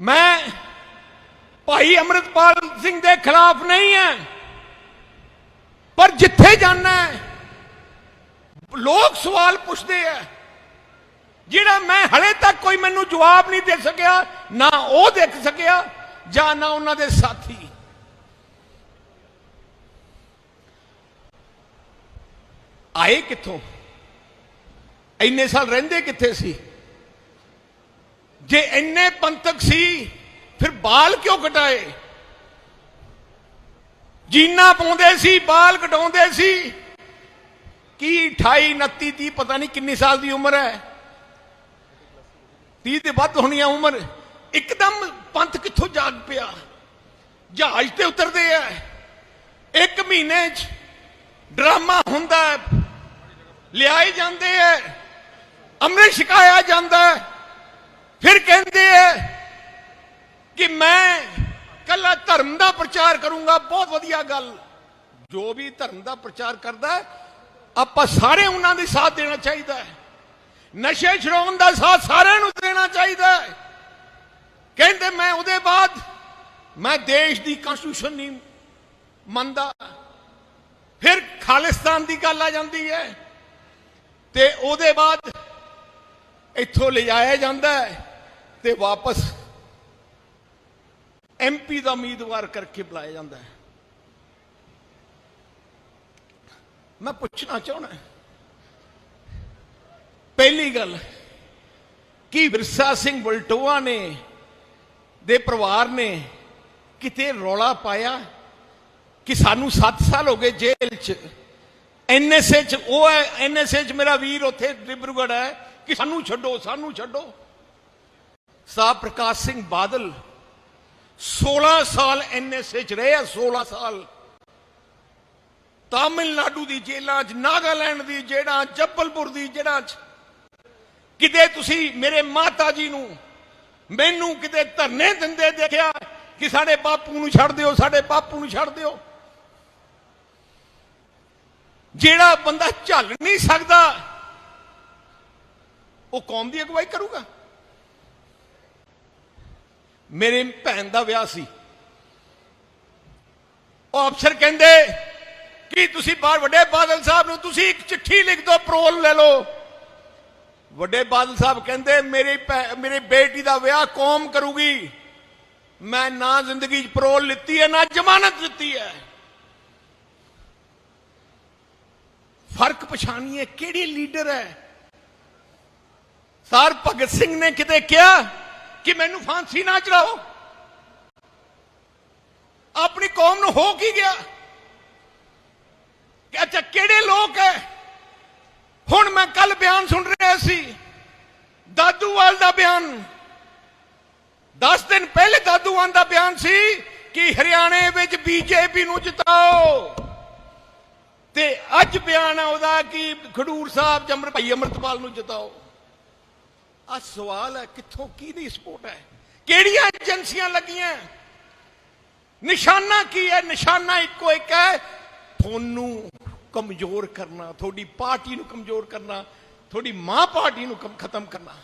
ਮੈਂ ਭਾਈ ਅਮਰਿਤਪਾਲ ਸਿੰਘ ਦੇ ਖਿਲਾਫ ਨਹੀਂ ਹੈ ਪਰ ਜਿੱਥੇ ਜਾਣਾ ਹੈ ਲੋਕ ਸਵਾਲ ਪੁੱਛਦੇ ਆ ਜਿਹੜਾ ਮੈਂ ਹਲੇ ਤੱਕ ਕੋਈ ਮੈਨੂੰ ਜਵਾਬ ਨਹੀਂ ਦੇ ਸਕਿਆ, ਨਾ ਉਹ ਦੇਖ ਸਕਿਆ, ਜਾਂ ਨਾ ਉਹਨਾਂ ਦੇ ਸਾਥੀ। ਆਏ ਕਿੱਥੋਂ? ਇੰਨੇ ਸਾਲ ਰਹਿੰਦੇ ਕਿੱਥੇ ਸੀ? ਜੇ ਇੰਨੇ ਪੰਥਕ ਸੀ, ਫਿਰ ਬਾਲ ਕਿਉਂ ਕਟਾਏ? ਜੀਨਾ ਪਾਉਂਦੇ ਸੀ, ਬਾਲ ਕਟਾਉਂਦੇ ਸੀ। ਕੀ 28 29 30 ਪਤਾ ਨਹੀਂ ਕਿੰਨੀ ਸਾਲ ਦੀ ਉਮਰ ਹੈ। 30 ਦੇ ਵੱਧ ਹੋਣੀ ਆ ਉਮਰ। ਇੱਕਦਮ ਪੰਥ ਕਿੱਥੋਂ ਜਾਗ ਪਿਆ? ਜਹਾਜ਼ ਤੇ ਉਤਰਦੇ ਆ। ਇੱਕ ਮਹੀਨੇ 'ਚ ਡਰਾਮਾ ਹੁੰਦਾ ਲਿਆਏ ਜਾਂਦੇ ਐ ਅੰਮ੍ਰਿਤ ਛਕਾਇਆ ਜਾਂਦਾ ਹੈ। ਫਿਰ ਕਹਿੰਦੇ ਐ ਕਿ ਮੈਂ ਕੱਲਾ ਧਰਮ ਦਾ ਪ੍ਰਚਾਰ ਕਰੂੰਗਾ, ਬਹੁਤ ਵਧੀਆ ਗੱਲ। ਜੋ ਵੀ ਧਰਮ ਦਾ ਪ੍ਰਚਾਰ ਕਰਦਾ, ਆਪਾਂ ਸਾਰੇ ਉਹਨਾਂ ਦੇ ਸਾਥ ਦੇਣਾ ਚਾਹੀਦਾ ਹੈ ਨਸ਼ੇ ਛਡਾਉਣ ਦਾ ਸਾਥ ਸਾਰਿਆਂ ਨੂੰ ਦੇਣਾ ਚਾਹੀਦਾ ਹੈ ਕਹਿੰਦੇ ਮੈਂ ਉਹਦੇ ਬਾਅਦ ਮੈਂ ਦੇਸ਼ ਦੀ ਕਨਸਟੀਟਿਊਸ਼ਨ ਨਹੀਂ ਮੰਨਦਾ। ਫਿਰ ਖਾਲਿਸਤਾਨ ਦੀ ਗੱਲ ਆ ਜਾਂਦੀ ਹੈ ਤੇ ਉਹਦੇ ਬਾਅਦ ਇੱਥੋਂ ਲਿਜਾਇਆ ਜਾਂਦਾ ਹੈ ਤੇ ਵਾਪਸ ਐਮਪੀ ਦਾ ਉਮੀਦਵਾਰ ਕਰਕੇ ਬੁਲਾਇਆ ਜਾਂਦਾ ਹੈ। ਮੈਂ ਪੁੱਛਣਾ ਚਾਹਣਾ ਪਹਿਲੀ ਗੱਲ, ਕੀ ਵਿਰਸਾ ਸਿੰਘ ਬਲਟੋਆ ਨੇ, ਦੇ ਪਰਿਵਾਰ ਨੇ ਕਿਤੇ ਰੌਲਾ ਪਾਇਆ ਕਿ ਸਾਨੂੰ 7 ਸਾਲ ਹੋ ਗਏ ਜੇਲ੍ਹ 'ਚ? ਐਨਐਸਏ 'ਚ ਉਹ ਹੈ ਐਨਐਸਏ 'ਚ ਮੇਰਾ ਵੀਰ ਉੱਥੇ ਡਿਬਰੂਗੜ ਹੈ ਕਿ ਸਾਨੂੰ ਛੱਡੋ ਸਾਨੂੰ ਛੱਡੋ। ਸਾਹਿਬ ਪ੍ਰਕਾਸ਼ ਸਿੰਘ ਬਾਦਲ 16 ਸਾਲ ਐਨਐਸਏ 'ਚ ਰਹੇ ਆ 16 ਸਾਲ। ਤਾਮਿਲਨਾਡੂ ਦੀ ਜੇਲ੍ਹਾਂ 'ਚ, ਨਾਗਾਲੈਂਡ ਦੀ ਜੇਲ੍ਹਾਂ ਜੱਬਲਪੁਰ ਦੀ ਜੇਲ੍ਹਾਂ 'ਚ। ਕਿਤੇ ਤੁਸੀਂ ਮੇਰੇ ਮਾਤਾ ਜੀ ਨੂੰ ਮੈਨੂੰ ਕਿਤੇ ਧਰਨੇ ਦਿੰਦੇ ਦੇਖਿਆ ਕਿ ਸਾਡੇ ਬਾਪੂ ਨੂੰ ਛੱਡ ਦਿਓ, ਸਾਡੇ ਬਾਪੂ ਨੂੰ ਛੱਡ ਦਿਓ? ਜਿਹੜਾ ਬੰਦਾ ਝੱਲ ਨਹੀਂ ਸਕਦਾ, ਉਹ ਕੌਮ ਦੀ ਅਗਵਾਈ ਕਰੂਗਾ? ਮੇਰੇ ਭੈਣ ਦਾ ਵਿਆਹ ਸੀ। ਉਹ ਅਫਸਰ ਕਹਿੰਦੇ, ਕਿ ਤੁਸੀਂ ਬਾਹਰ ਵੱਡੇ ਬਾਦਲ ਸਾਹਿਬ ਨੂੰ ਤੁਸੀਂ ਇੱਕ ਚਿੱਠੀ ਲਿਖ ਦਿਓ ਪਰੋਲ ਲੈ ਲਓ? ਵੱਡੇ ਬਾਦਲ ਸਾਹਿਬ ਕਹਿੰਦੇ, ਮੇਰੀ ਭੈ- ਮੇਰੀ ਬੇਟੀ ਦਾ ਵਿਆਹ ਕੌਮ ਕਰੂਗੀ। ਮੈਂ ਨਾ ਜ਼ਿੰਦਗੀ 'ਚ ਪਰੋਲ ਲਿੱਤੀ ਹੈ, ਨਾ ਜ਼ਮਾਨਤ ਲਿੱਤੀ ਹੈ। ਫ਼ਰਕ ਪਛਾਣੀਏ ਕਿਹੜੀ ਲੀਡਰ ਹੈ? ਸਰ ਭਗਤ ਸਿੰਘ ਨੇ ਕਿਤੇ ਕਿਹਾ ਕਿ ਮੈਨੂੰ ਫਾਂਸੀ ਨਾ ਚੜਾਓ। ਆਪਣੀ ਕੌਮ ਨੂੰ ਹੋ ਕੀ ਗਿਆ? ਕਿ ਅੱਛਾ, ਕਿਹੜੇ ਲੋਕ ਹੈ ਹੁਣ ਮੈਂ ਕੱਲ ਬਿਆਨ ਸੁਣ ਰਿਹਾ ਸੀ, ਦਾਦੂਵਾਲ ਦਾ ਬਿਆਨ। 10 ਦਿਨ ਪਹਿਲੇ ਦਾਦੂਵਾਲ ਦਾ ਬਿਆਨ ਸੀ ਕਿ ਹਰਿਆਣੇ ਵਿੱਚ ਬੀਜੇਪੀ ਨੂੰ ਜਿਤਾਓ। ਤੇ ਅੱਜ ਬਿਆਨ ਹੈ ਉਹਦਾ ਕਿ ਖਡੂਰ ਸਾਹਿਬ ਜਮਰ ਭਾਈ ਅਮਰਤਪਾਲ ਨੂੰ ਜਿਤਾਓ। ਆ ਸਵਾਲ ਹੈ, ਕਿੱਥੋਂ, ਕਿਹਦੀ ਸਪੋਰਟ ਹੈ? ਕਿਹੜੀਆਂ ਏਜੰਸੀਆਂ ਲੱਗੀਆਂ? ਨਿਸ਼ਾਨਾ ਕੀ ਹੈ? ਨਿਸ਼ਾਨਾ ਇੱਕੋ ਇੱਕ ਹੈ, ਤੁਹਾਨੂੰ ਕਮਜ਼ੋਰ ਕਰਨਾ, ਤੁਹਾਡੀ ਪਾਰਟੀ ਨੂੰ ਕਮਜ਼ੋਰ ਕਰਨਾ, ਤੁਹਾਡੀ ਮਾਂ ਪਾਰਟੀ ਨੂੰ ਖਤਮ ਕਰਨਾ।